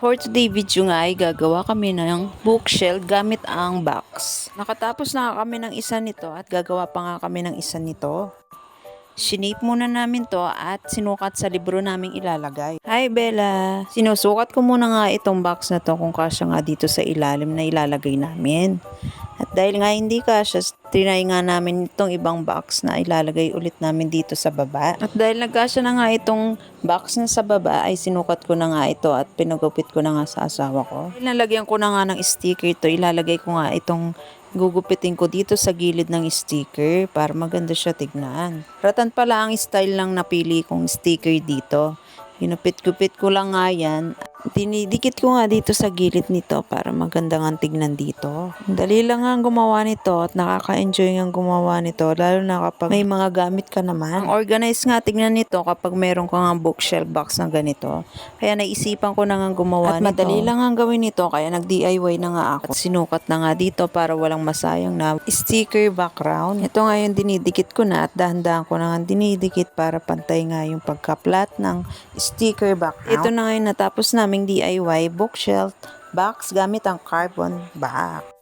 For today video nga ay gagawa kami ng bookshelf gamit ang box. Nakatapos na kami ng isa nito at gagawa pa nga kami ng isa nito. Shinape muna namin to at sinukat sa libro naming ilalagay. Hi Bella! Sinusukat ko muna nga itong box na to kung kasya nga dito sa ilalim na ilalagay namin. At dahil nga hindi kasya, trinay nga namin itong ibang box na ilalagay ulit namin dito sa baba. At dahil nagkasya na nga itong box na sa baba, ay sinukat ko na nga ito at pinagupit ko na nga sa asawa ko. Ilalagyan ko na nga ng sticker to, ilalagay ko nga itong gugupitin ko dito sa gilid ng sticker para maganda siya tignan. Ratan pala ang style lang napili kong sticker dito. Hinupit-gupit ko lang nga yan. Dinidikit ko nga dito sa gilid nito para maganda nga tignan dito. Dali lang nga ang gumawa nito at nakaka-enjoy nga ang gumawa nito lalo na kapag may mga gamit ka naman. Ang organized nga tignan nito kapag meron ka nga bookshelf box na ganito. Kaya naisipan ko na nga gumawa At nito. madali lang nga gawin nito kaya nag-DIY na nga ako. At sinukat na nga dito para walang masayang na sticker background. Ito nga yung dinidikit ko na at dahan-dahan ko na nga dinidikit para pantay nga yung pagka-flat ng sticker background. Ito na nga yung natapos naming DIY bookshelf box gamit ang carbon box.